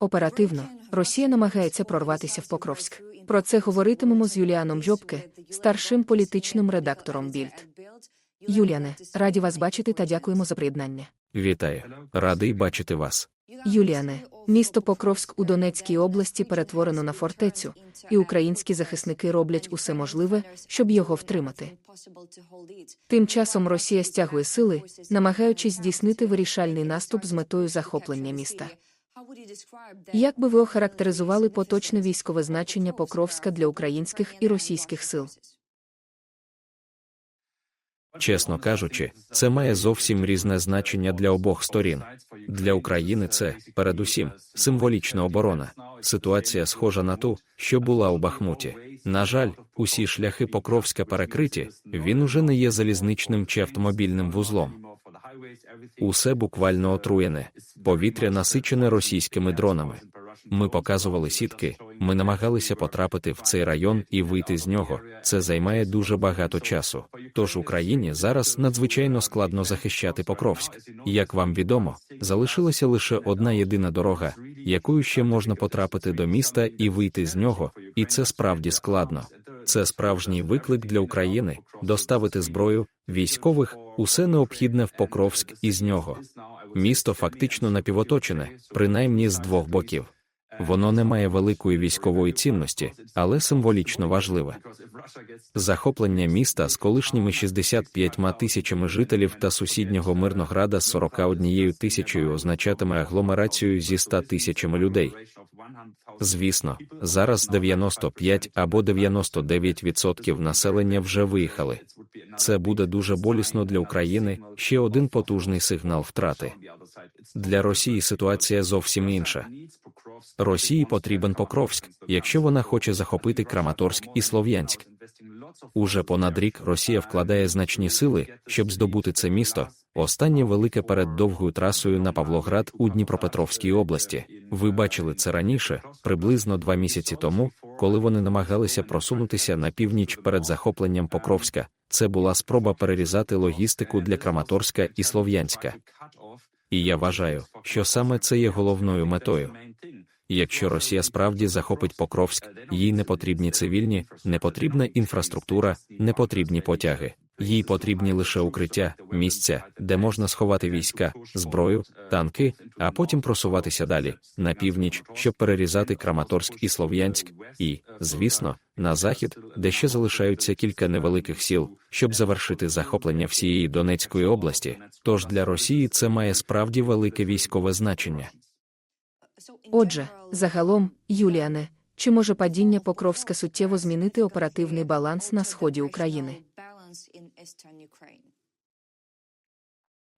Оперативно, Росія намагається прорватися в Покровськ. Про це говоритимемо з Юліаном Жобке, старшим політичним редактором Більд. Юліане, раді вас бачити та дякуємо за приєднання. Вітаю. Радий бачити вас. Юліане, місто Покровськ у Донецькій області перетворено на фортецю, і українські захисники роблять усе можливе, щоб його втримати. Тим часом Росія стягує сили, намагаючись здійснити вирішальний наступ з метою захоплення міста. Як би ви охарактеризували поточне військове значення Покровська для українських і російських сил? Чесно кажучи, це має зовсім різне значення для обох сторін. Для України це, передусім, символічна оборона. Ситуація схожа на ту, що була у Бахмуті. На жаль, усі шляхи Покровська перекриті, він уже не є залізничним чи автомобільним вузлом. Усе буквально отруєне, повітря насичене російськими дронами. Ми показували сітки, ми намагалися потрапити в цей район і вийти з нього. Це займає дуже багато часу. Тож Україні зараз надзвичайно складно захищати Покровськ. Як вам відомо, залишилася лише одна єдина дорога, якою ще можна потрапити до міста і вийти з нього, і це справді складно. Це справжній виклик для України доставити зброю, військових, усе необхідне в Покровськ із нього. Місто фактично напівоточене, принаймні з двох боків. Воно не має великої військової цінності, але символічно важливе. Захоплення міста з колишніми 65 тисячами жителів та сусіднього Мирнограда з 41 тисячою означатиме агломерацію зі 100 тисячами людей. Звісно, зараз 95 або 99% населення вже виїхали. Це буде дуже болісно для України. Ще один потужний сигнал втрати. Для Росії ситуація зовсім інша. Росії потрібен Покровськ, якщо вона хоче захопити Краматорськ і Слов'янськ. Уже понад рік Росія вкладає значні сили, щоб здобути це місто. Останнє велике перед довгою трасою на Павлоград у Дніпропетровській області. Ви бачили це раніше, приблизно два місяці тому, коли вони намагалися просунутися на північ перед захопленням Покровська. Це була спроба перерізати логістику для Краматорська і Слов'янська. І я вважаю, що саме це є головною метою. Якщо Росія справді захопить Покровськ, їй не потрібні цивільні, не потрібна інфраструктура, не потрібні потяги. Їй потрібні лише укриття, місця, де можна сховати війська, зброю, танки, а потім просуватися далі на північ, щоб перерізати Краматорськ і Слов'янськ, і, звісно, на захід, де ще залишаються кілька невеликих сіл, щоб завершити захоплення всієї Донецької області. Тож для Росії це має справді велике військове значення. Отже, загалом, Юліане, чи може падіння Покровська суттєво змінити оперативний баланс на сході України?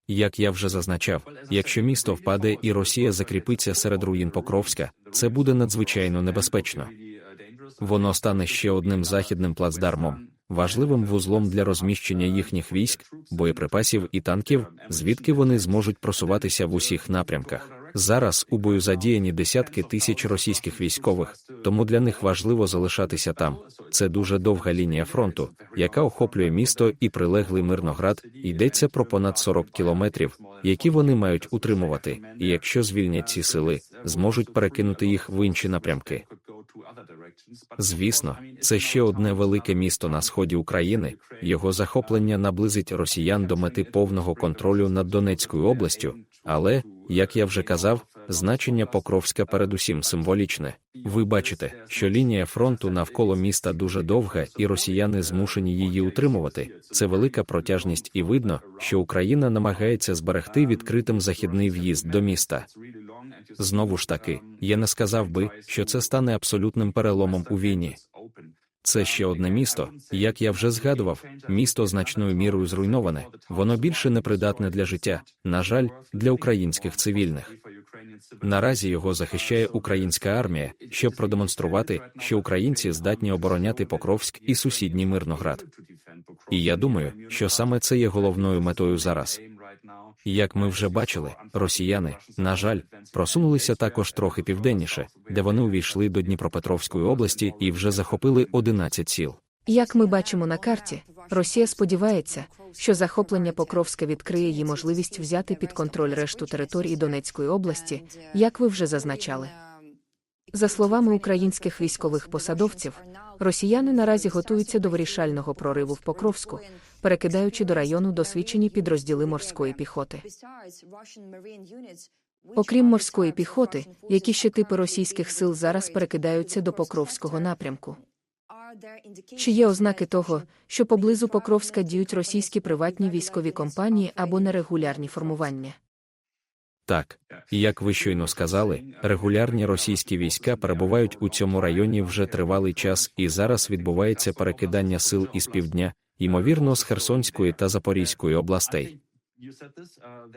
Як я вже зазначав, якщо місто впаде і Росія закріпиться серед руїн Покровська, це буде надзвичайно небезпечно. Воно стане ще одним західним плацдармом, важливим вузлом для розміщення їхніх військ, боєприпасів і танків, звідки вони зможуть просуватися в усіх напрямках. Зараз у бою задіяні десятки тисяч російських військових, тому для них важливо залишатися там. Це дуже довга лінія фронту, яка охоплює місто і прилеглий Мирноград. Йдеться про понад 40 кілометрів, які вони мають утримувати, і якщо звільнять ці сили, зможуть перекинути їх в інші напрямки. Звісно, це ще одне велике місто на сході України. Його захоплення наблизить росіян до мети повного контролю над Донецькою областю, але, як я вже казав, значення Покровська передусім символічне. Ви бачите, що лінія фронту навколо міста дуже довга, і росіяни змушені її утримувати. Це велика протяжність, і видно, що Україна намагається зберегти відкритим західний в'їзд до міста. Знову ж таки, я не сказав би, що це стане абсолютним переломом у війні. Це ще одне місто, як я вже згадував, місто значною мірою зруйноване, воно більше не придатне для життя, на жаль, для українських цивільних. Наразі його захищає українська армія, щоб продемонструвати, що українці здатні обороняти Покровськ і сусідній Мирноград. І я думаю, що саме це є головною метою зараз. Як ми вже бачили, росіяни, на жаль, просунулися також трохи південніше, де вони увійшли до Дніпропетровської області і вже захопили 11 сіл. Як ми бачимо на карті, Росія сподівається, що захоплення Покровська відкриє їй можливість взяти під контроль решту території Донецької області, як ви вже зазначали. За словами українських військових посадовців, росіяни наразі готуються до вирішального прориву в Покровську, перекидаючи до району досвідчені підрозділи морської піхоти. Окрім морської піхоти, які ще типи російських сил зараз перекидаються до Покровського напрямку. Чи є ознаки того, що поблизу Покровська діють російські приватні військові компанії або нерегулярні формування? Так, як ви щойно сказали, регулярні російські війська перебувають у цьому районі вже тривалий час, і зараз відбувається перекидання сил із півдня, ймовірно, з Херсонської та Запорізької областей.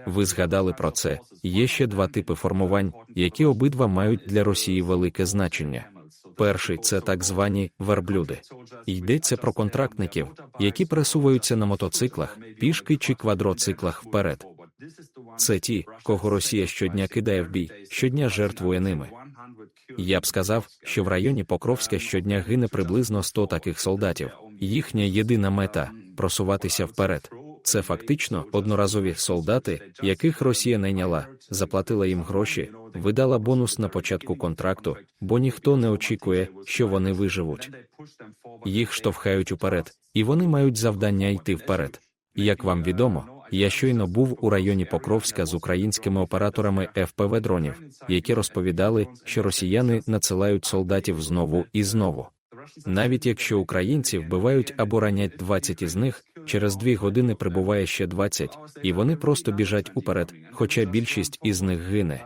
Ви згадали про це. Є ще два типи формувань, які обидва мають для Росії велике значення. Перший це так звані верблюди. Йдеться про контрактників, які пересуваються на мотоциклах, пішки чи квадроциклах вперед. Це ті, кого Росія щодня кидає в бій, щодня жертвує ними. Я б сказав, що в районі Покровська щодня гине приблизно 100 таких солдатів. Їхня єдина мета просуватися вперед. Це фактично одноразові солдати, яких Росія найняла, заплатила їм гроші, видала бонус на початку контракту, бо ніхто не очікує, що вони виживуть. Їх штовхають уперед, і вони мають завдання йти вперед. Як вам відомо, я щойно був у районі Покровська з українськими операторами ФПВ дронів, які розповідали, що росіяни надсилають солдатів знову і знову. Навіть якщо українці вбивають або ранять 20 із них, через дві години прибуває ще 20, і вони просто біжать уперед, хоча більшість із них гине.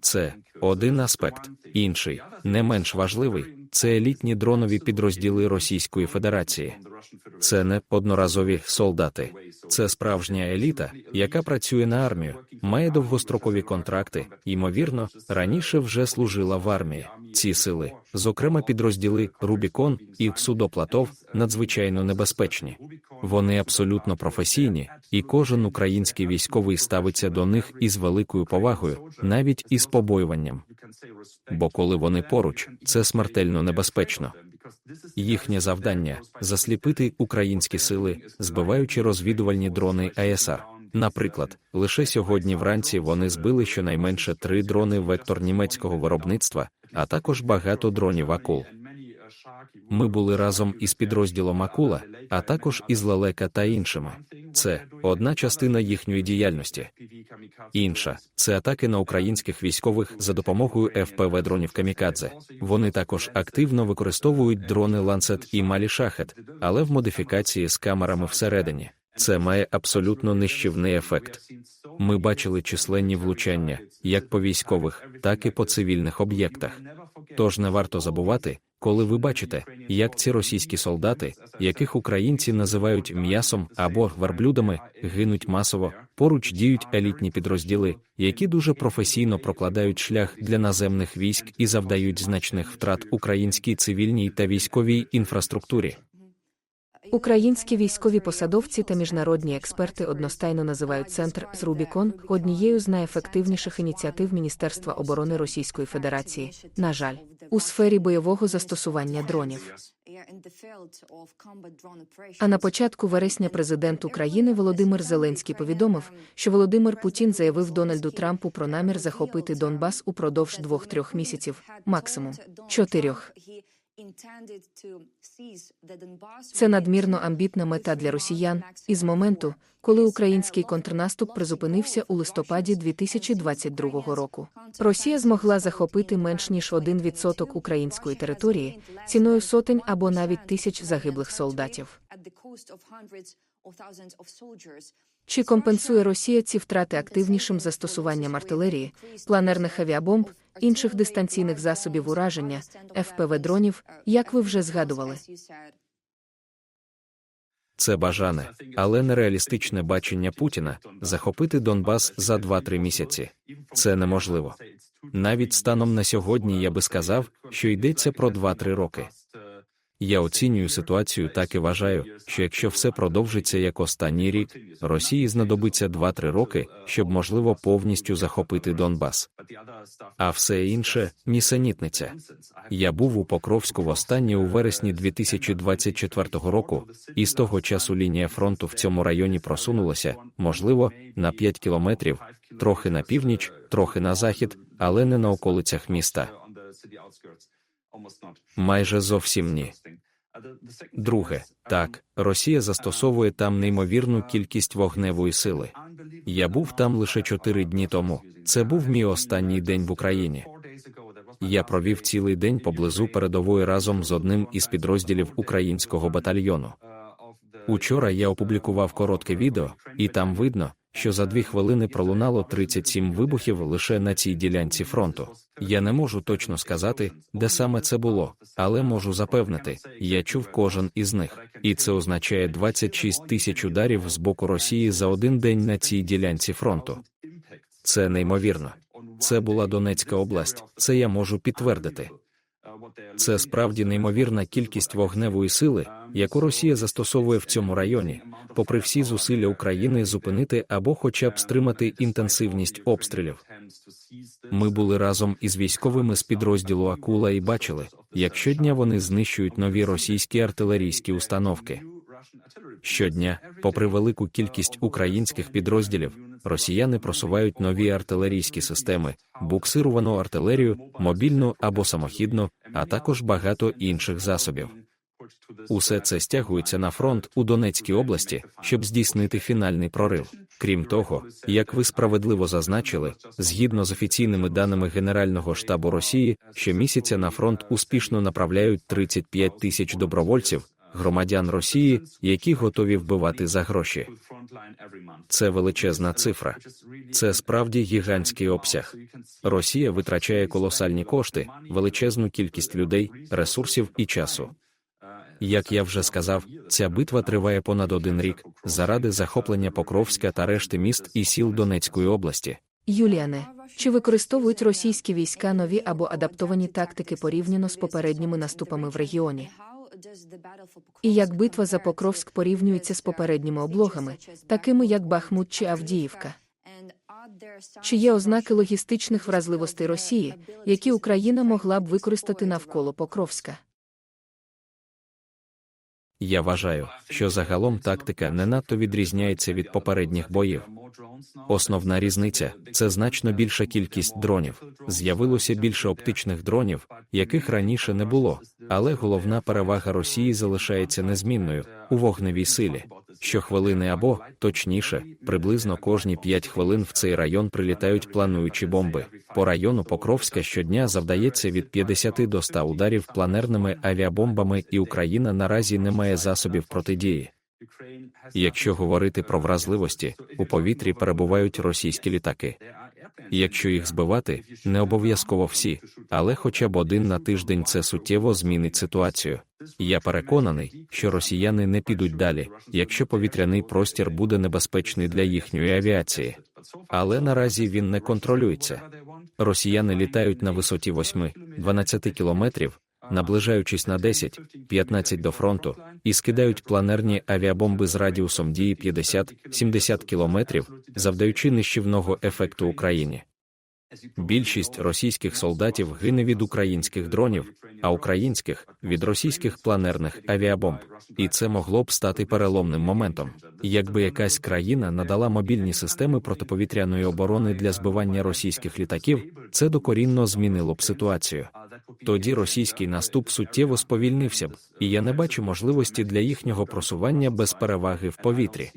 Це один аспект. Інший, не менш важливий, це елітні дронові підрозділи Російської Федерації. Це не одноразові солдати, це справжня еліта, яка працює на армію, має довгострокові контракти, ймовірно, раніше вже служила в армії. Ці сили, зокрема підрозділи Рубікон і Судоплатов, надзвичайно небезпечні. Вони абсолютно професійні, і кожен український військовий ставиться до них із великою повагою, навіть із побоюванням. Бо коли вони поруч, це смертельно небезпечно. Їхнє завдання засліпити українські сили, збиваючи розвідувальні дрони АСР. Наприклад, лише сьогодні вранці вони збили щонайменше три дрони вектор німецького виробництва, а також багато дронів акул. Ми були разом із підрозділом Акула, а також із Лелека та іншими. Це одна частина їхньої діяльності. Інша це атаки на українських військових за допомогою ФПВ дронів Камікадзе. Вони також активно використовують дрони Ланцет і Малі Шахет, але в модифікації з камерами всередині. Це має абсолютно нищівний ефект. Ми бачили численні влучання як по військових, так і по цивільних об'єктах. Тож не варто забувати, коли ви бачите, як ці російські солдати, яких українці називають м'ясом або верблюдами, гинуть масово, поруч діють елітні підрозділи, які дуже професійно прокладають шлях для наземних військ і завдають значних втрат українській цивільній та військовій інфраструктурі. Українські військові посадовці та міжнародні експерти одностайно називають центр з Рубікон однією з найефективніших ініціатив Міністерства оборони Російської Федерації. На жаль, у сфері бойового застосування дронів. А на початку вересня президент України Володимир Зеленський повідомив, що Володимир Путін заявив Дональду Трампу про намір захопити Донбас упродовж двох-трьох місяців, максимум чотирьох. Це надмірно амбітна мета для росіян, і з моменту, коли український контрнаступ призупинився у листопаді 2022 року. Росія змогла захопити менш ніж 1% української території ціною сотень або навіть тисяч загиблих солдатів. Чи компенсує Росія ці втрати активнішим застосуванням артилерії, планерних авіабомб, інших дистанційних засобів ураження, ФПВ дронів, як ви вже згадували? Це бажане, але нереалістичне бачення Путіна захопити Донбас за 2-3 місяці. Це неможливо. Навіть станом на сьогодні я би сказав, що йдеться про 2-3 роки. Я оцінюю ситуацію так і вважаю, що якщо все продовжиться як останній рік, Росії знадобиться 2-3 роки, щоб можливо повністю захопити Донбас. А все інше нісенітниця. Я був у Покровську востаннє у вересні 2024 року, і з того часу лінія фронту в цьому районі просунулася, можливо, на 5 кілометрів, трохи на північ, трохи на захід, але не на околицях міста. Майже зовсім ні. Друге, так, Росія застосовує там неймовірну кількість вогневої сили. Я був там лише чотири дні тому. Це був мій останній день в Україні. Я провів цілий день поблизу передової разом з одним із підрозділів українського батальйону. Учора я опублікував коротке відео, і там видно, що за дві хвилини пролунало 37 вибухів лише на цій ділянці фронту. Я не можу точно сказати, де саме це було, але можу запевнити, я чув кожен із них, і це означає 26 тисяч ударів з боку Росії за один день на цій ділянці фронту. Це неймовірно. Це була Донецька область, це я можу підтвердити. Це справді неймовірна кількість вогневої сили, яку Росія застосовує в цьому районі, попри всі зусилля України зупинити або хоча б стримати інтенсивність обстрілів. Ми були разом із військовими з підрозділу Акула і бачили, як щодня вони знищують нові російські артилерійські установки. Щодня, попри велику кількість українських підрозділів, росіяни просувають нові артилерійські системи, буксировану артилерію, мобільну або самохідну, а також багато інших засобів. Усе це стягується на фронт у Донецькій області, щоб здійснити фінальний прорив. Крім того, як ви справедливо зазначили, згідно з офіційними даними Генерального штабу Росії, щомісяця на фронт успішно направляють 35 тисяч добровольців, громадян Росії, які готові вбивати за гроші. Це величезна цифра. Це справді гігантський обсяг. Росія витрачає колосальні кошти, величезну кількість людей, ресурсів і часу. Як я вже сказав, ця битва триває понад один рік заради захоплення Покровська та решти міст і сіл Донецької області. Юліане, чи використовують російські війська нові або адаптовані тактики порівняно з попередніми наступами в регіоні? І як битва за Покровськ порівнюється з попередніми облогами, такими як Бахмут чи Авдіївка? Чи є ознаки логістичних вразливостей Росії, які Україна могла б використати навколо Покровська? Я вважаю, що загалом тактика не надто відрізняється від попередніх боїв. Основна різниця це значно більша кількість дронів. З'явилося більше оптичних дронів, яких раніше не було, але головна перевага Росії залишається незмінною у вогневій силі. Щохвилини або, точніше, приблизно кожні 5 хвилин в цей район прилітають плануючі бомби. По району Покровська щодня завдається від 50 до 100 ударів планерними авіабомбами, і Україна наразі не має засобів протидії. Якщо говорити про вразливості, у повітрі перебувають російські літаки. Якщо їх збивати, не обов'язково всі, але хоча б один на тиждень це суттєво змінить ситуацію. Я переконаний, що росіяни не підуть далі, якщо повітряний простір буде небезпечний для їхньої авіації. Але наразі він не контролюється. Росіяни літають на висоті 8-12 кілометрів, наближаючись на 10-15 до фронту, і скидають планерні авіабомби з радіусом дії 50-70 кілометрів, завдаючи нищівного ефекту Україні. Більшість російських солдатів гине від українських дронів, а українських від російських планерних авіабомб. І це могло б стати переломним моментом. Якби якась країна надала мобільні системи протиповітряної оборони для збивання російських літаків, це докорінно змінило б ситуацію. Тоді російський наступ суттєво сповільнився б, і я не бачу можливості для їхнього просування без переваги в повітрі.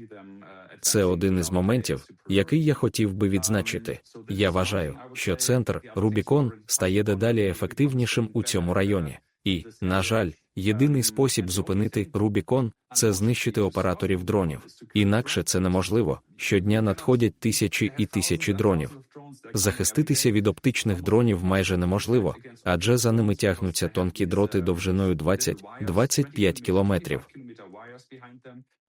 Це один із моментів, який я хотів би відзначити. Я вважаю, що центр Рубікон стає дедалі ефективнішим у цьому районі. І, на жаль, єдиний спосіб зупинити Рубікон це знищити операторів дронів. Інакше це неможливо. Щодня надходять тисячі і тисячі дронів. Захиститися від оптичних дронів майже неможливо, адже за ними тягнуться тонкі дроти довжиною 20-25 кілометрів.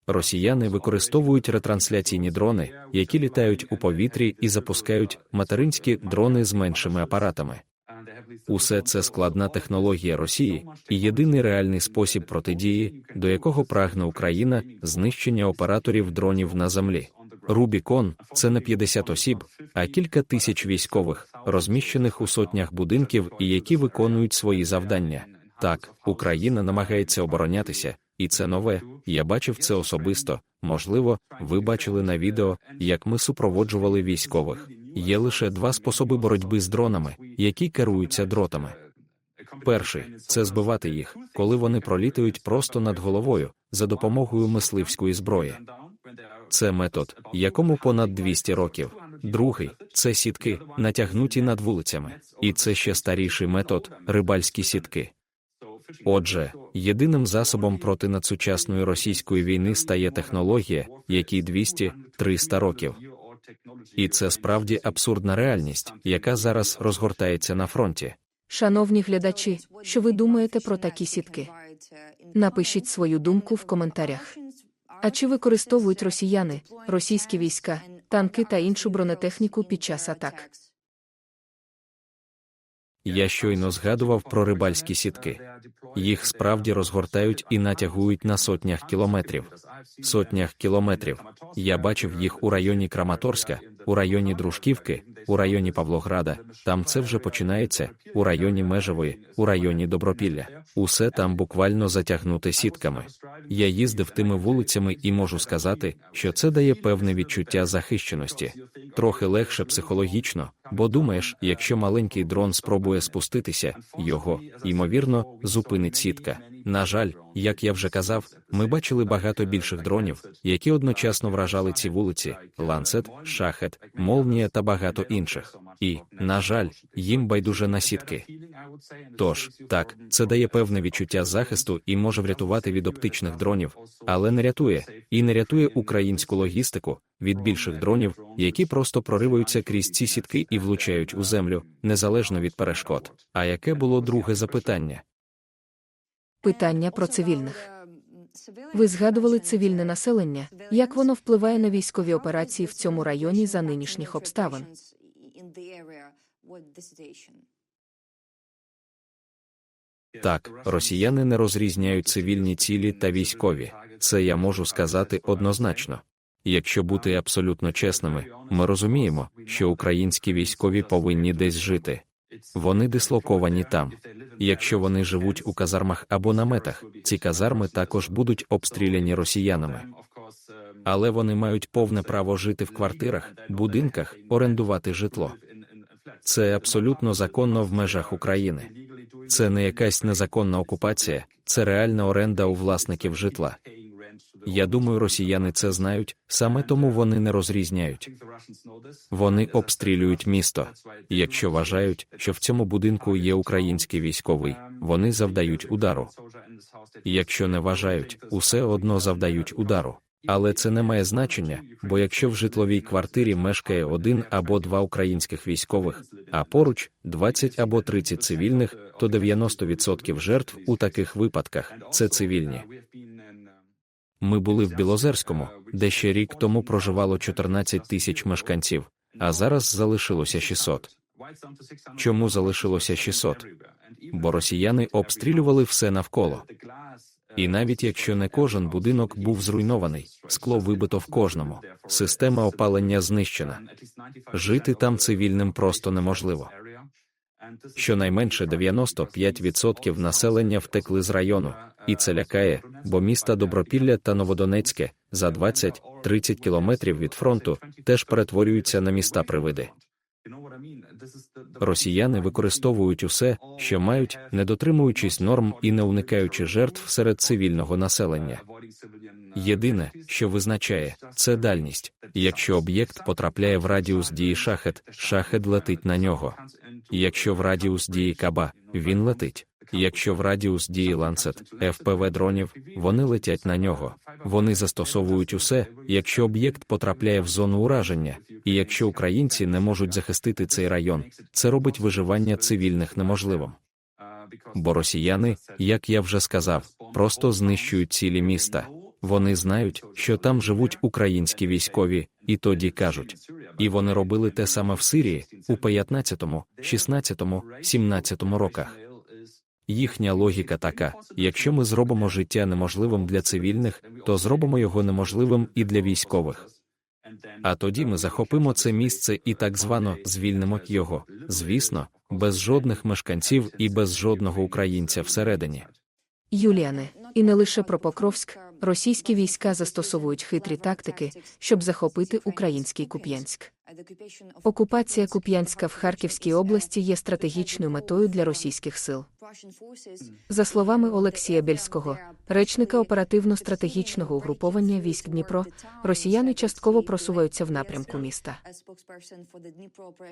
Росіяни використовують ретрансляційні дрони, які літають у повітрі і запускають материнські дрони з меншими апаратами. Усе це складна технологія Росії і єдиний реальний спосіб протидії, до якого прагне Україна знищення операторів дронів на землі. Рубікон це не 50 осіб, а кілька тисяч військових, розміщених у сотнях будинків і які виконують свої завдання. Так, Україна намагається оборонятися, і це нове. Я бачив це особисто. Можливо, ви бачили на відео, як ми супроводжували військових. Є лише два способи боротьби з дронами, які керуються дротами. Перший це збивати їх, коли вони пролітають просто над головою за допомогою мисливської зброї. Це метод, якому понад 200 років. Другий це сітки, натягнуті над вулицями. І це ще старіший метод рибальські сітки. Отже, єдиним засобом проти надсучасної російської війни стає технологія, якій 200-300 років. І це справді абсурдна реальність, яка зараз розгортається на фронті. Шановні глядачі, що ви думаєте про такі сітки? Напишіть свою думку в коментарях. А чи використовують росіяни, російські війська, танки та іншу бронетехніку під час атак? Я щойно згадував про рибальські сітки. Їх справді розгортають і натягують на сотнях кілометрів. Сотнях кілометрів. Я бачив їх у районі Краматорська, у районі Дружківки, у районі Павлограда. Там це вже починається, у районі Межової, у районі Добропілля. Усе там буквально затягнуте сітками. Я їздив тими вулицями і можу сказати, що це дає певне відчуття захищеності. Трохи легше психологічно, бо думаєш, якщо маленький дрон спробує спуститися, його, ймовірно, зупинить сітка. На жаль, як я вже казав, ми бачили багато більших дронів, які одночасно вражали ці вулиці: ланцет, шахет, молнія та багато інших. І, на жаль, їм байдуже на сітки. Тож, так, це дає певне відчуття захисту і може врятувати від оптичних дронів, але не рятує і не рятує українську логістику від більших дронів, які просто прориваються крізь ці сітки і влучають у землю, незалежно від перешкод. А яке було друге запитання? Питання про цивільних. Ви згадували цивільне населення, як воно впливає на військові операції в цьому районі за нинішніх обставин? Так, росіяни не розрізняють цивільні цілі та військові. Це я можу сказати однозначно. Якщо бути абсолютно чесними, ми розуміємо, що українські військові повинні десь жити. Вони дислоковані там. Якщо вони живуть у казармах або наметах, ці казарми також будуть обстріляні росіянами. Але вони мають повне право жити в квартирах, будинках, орендувати житло. Це абсолютно законно в межах України. Це не якась незаконна окупація, це реальна оренда у власників житла. Я думаю, росіяни це знають, саме тому вони не розрізняють. Вони обстрілюють місто. Якщо вважають, що в цьому будинку є український військовий, вони завдають удару. Якщо не вважають, усе одно завдають удару. Але це не має значення, бо якщо в житловій квартирі мешкає один або два українських військових, а поруч 20 або 30 цивільних, то 90% жертв у таких випадках це цивільні. Ми були в Білозерському, де ще рік тому проживало 14 тисяч мешканців, а зараз залишилося 600. Чому залишилося 600? Бо росіяни обстрілювали все навколо. І навіть якщо не кожен будинок був зруйнований, скло вибито в кожному, система опалення знищена. Жити там цивільним просто неможливо. Щонайменше 95% населення втекли з району, і це лякає, бо міста Добропілля та Новодонецьке за 20-30 кілометрів від фронту теж перетворюються на міста привиди. Росіяни використовують усе, що мають, не дотримуючись норм і не уникаючи жертв серед цивільного населення. Єдине, що визначає, це дальність. Якщо об'єкт потрапляє в радіус дії шахет, шахет летить на нього. Якщо в радіус дії каба, він летить. Якщо в радіус дії ланцет, ФПВ дронів, вони летять на нього. Вони застосовують усе, якщо об'єкт потрапляє в зону ураження, і якщо українці не можуть захистити цей район, це робить виживання цивільних неможливим. Бо росіяни, як я вже сказав, просто знищують цілі міста. Вони знають, що там живуть українські військові, і тоді кажуть. І вони робили те саме в Сирії у 15, 16, 17 роках. Їхня логіка така: якщо ми зробимо життя неможливим для цивільних, то зробимо його неможливим і для військових. А тоді ми захопимо це місце і так звано звільнимо його, звісно, без жодних мешканців і без жодного українця всередині. Юліане, і не лише про Покровськ, російські війська застосовують хитрі тактики, щоб захопити український Куп'янськ. Окупація Куп'янська в Харківській області є стратегічною метою для російських сил. За словами Олексія Бєльського, речника оперативно-стратегічного угруповання військ Дніпро, росіяни частково просуваються в напрямку міста.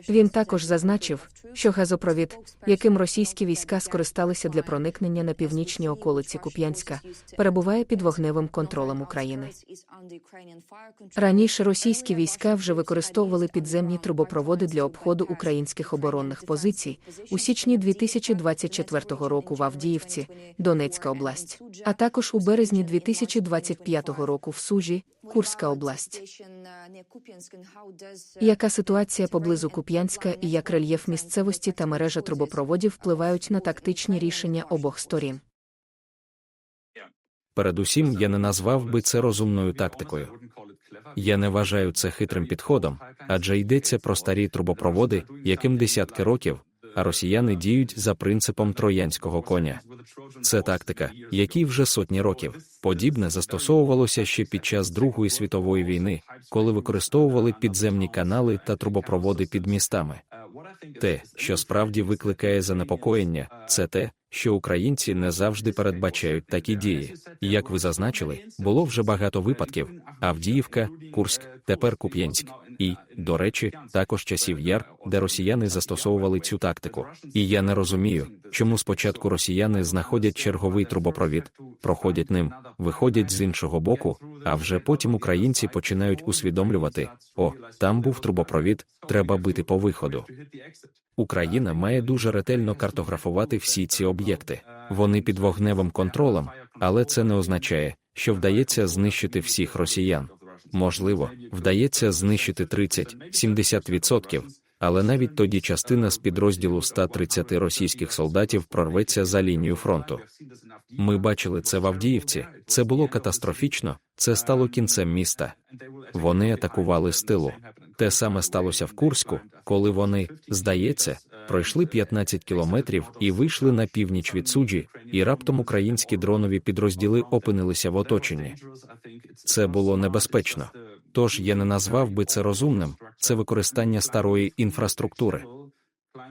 Він також зазначив, що газопровід, яким російські війська скористалися для проникнення на північні околиці Куп'янська, перебуває під вогневим контролем України. Раніше російські війська вже використовували підземні трубопроводи для обходу українських оборонних позицій у січні 2024 року в Авдіївці, Донецька область, а також у березні 2025 року в Сужі, Курська область. Яка ситуація поблизу Куп'янська і як рельєф місцевості та мережа трубопроводів впливають на тактичні рішення обох сторін? Передусім, я не назвав би це розумною тактикою. Я не вважаю це хитрим підходом, адже йдеться про старі трубопроводи, яким десятки років, а росіяни діють за принципом троянського коня. Це тактика, якій вже сотні років. Подібне застосовувалося ще під час Другої світової війни, коли використовували підземні канали та трубопроводи під містами. Те, що справді викликає занепокоєння, це те, що українці не завжди передбачають такі дії. Як ви зазначили, було вже багато випадків: Авдіївка, Курськ, тепер Куп'янськ. І, до речі, також часів яр, де росіяни застосовували цю тактику. І я не розумію, чому спочатку росіяни знаходять черговий трубопровід, проходять ним, виходять з іншого боку, а вже потім українці починають усвідомлювати: о, там був трубопровід, треба бити по виходу. Україна має дуже ретельно картографувати всі ці об'єкти. Вони під вогневим контролем, але це не означає, що вдається знищити всіх росіян. Можливо, вдається знищити 30-70%, але навіть тоді частина з підрозділу 130 російських солдатів прорветься за лінію фронту. Ми бачили це в Авдіївці. Це було катастрофічно, це стало кінцем міста. Вони атакували з тилу. Те саме сталося в Курську, коли вони, здається, пройшли 15 кілометрів і вийшли на північ від суджі, і раптом українські дронові підрозділи опинилися в оточенні. Це було небезпечно. Тож я не назвав би це розумним, це використання старої інфраструктури.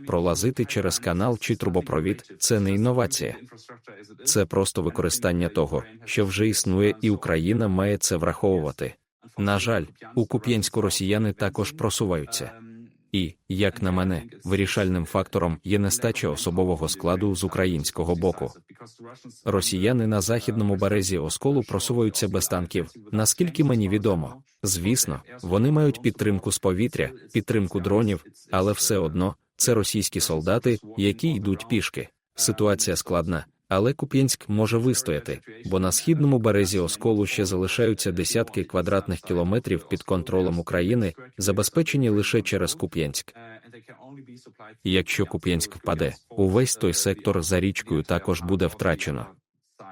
Пролазити через канал чи трубопровід це не інновація. Це просто використання того, що вже існує, і Україна має це враховувати. На жаль, у Куп'янську росіяни також просуваються. І, як на мене, вирішальним фактором є нестача особового складу з українського боку. Росіяни на західному березі осколу просуваються без танків, наскільки мені відомо. Звісно, вони мають підтримку з повітря, підтримку дронів, але все одно це російські солдати, які йдуть пішки. Ситуація складна, але Куп'янськ може вистояти, бо на східному березі осколу ще залишаються десятки квадратних кілометрів під контролем України, забезпечені лише через Куп'янськ. Якщо Куп'янськ впаде, увесь той сектор за річкою також буде втрачено.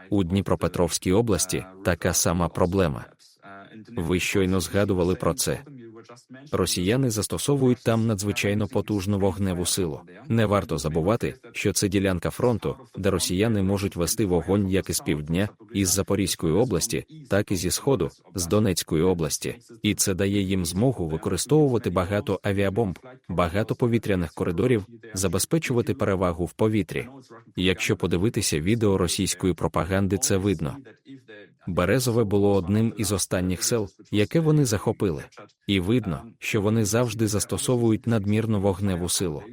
У Дніпропетровській області така сама проблема. Ви щойно згадували про це. Росіяни застосовують там надзвичайно потужну вогневу силу. Не варто забувати, що це ділянка фронту, де росіяни можуть вести вогонь як із півдня, із Запорізької області, так і зі сходу, з Донецької області, і це дає їм змогу використовувати багато авіабомб, багато повітряних коридорів, забезпечувати перевагу в повітрі. Якщо подивитися відео російської пропаганди, це видно. Березове було одним із останніх сел, яке вони захопили, і видно, що вони завжди застосовують надмірну вогневу силу.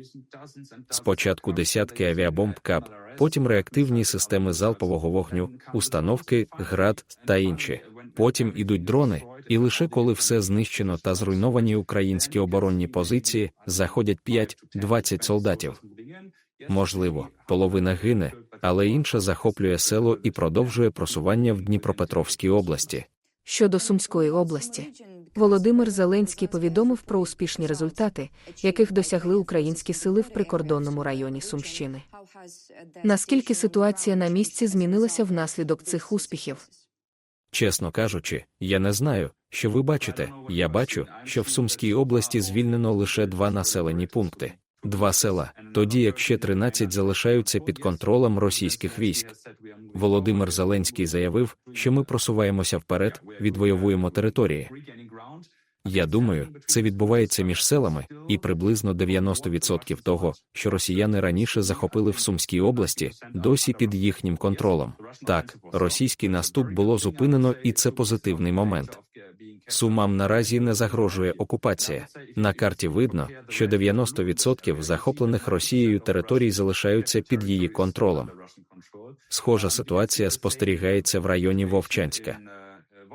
Спочатку десятки авіабомб КАП, потім реактивні системи залпового вогню, установки, град та інші. Потім ідуть дрони, і лише коли все знищено та зруйновані українські оборонні позиції, заходять 5-20 солдатів. Можливо, половина гине, але інша захоплює село і продовжує просування в Дніпропетровській області. Щодо Сумської області, Володимир Зеленський повідомив про успішні результати, яких досягли українські сили в прикордонному районі Сумщини. Наскільки ситуація на місці змінилася внаслідок цих успіхів? Чесно кажучи, я не знаю, що ви бачите. Я бачу, що в Сумській області звільнено лише два населені пункти. Два села, тоді як ще 13 залишаються під контролем російських військ. Володимир Зеленський заявив, що ми просуваємося вперед, відвоюємо території. Я думаю, це відбувається між селами, і приблизно 90% того, що росіяни раніше захопили в Сумській області, досі під їхнім контролем. Так, російський наступ було зупинено, і це позитивний момент. Сумам наразі не загрожує окупація. На карті видно, що 90% захоплених Росією територій залишаються під її контролем. Схожа ситуація спостерігається в районі Вовчанська.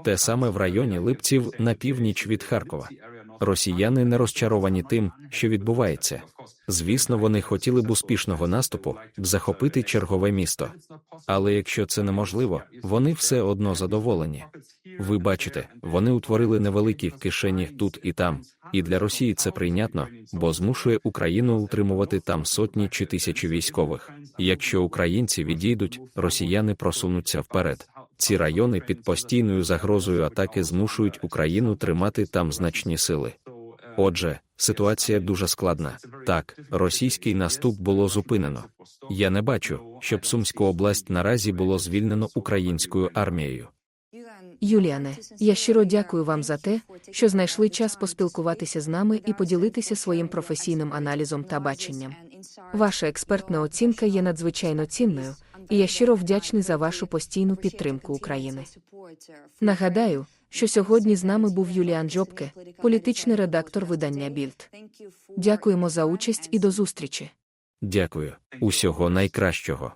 Те саме в районі Липців на північ від Харкова. Росіяни не розчаровані тим, що відбувається. Звісно, вони хотіли б успішного наступу, захопити чергове місто. Але якщо це неможливо, вони все одно задоволені. Ви бачите, вони утворили невеликі кишені тут і там, і для Росії це прийнятно, бо змушує Україну утримувати там сотні чи тисячі військових. Якщо українці відійдуть, росіяни просунуться вперед. Ці райони під постійною загрозою атаки змушують Україну тримати там значні сили. Отже, ситуація дуже складна. Так, російський наступ було зупинено. Я не бачу, щоб Сумську область наразі було звільнено українською армією. Юліане, я щиро дякую вам за те, що знайшли час поспілкуватися з нами і поділитися своїм професійним аналізом та баченням. Ваша експертна оцінка є надзвичайно цінною, і я щиро вдячний за вашу постійну підтримку України. Нагадаю, що сьогодні з нами був Юліан Джобке, політичний редактор видання Більд. Дякуємо за участь і до зустрічі. Дякую. Усього найкращого.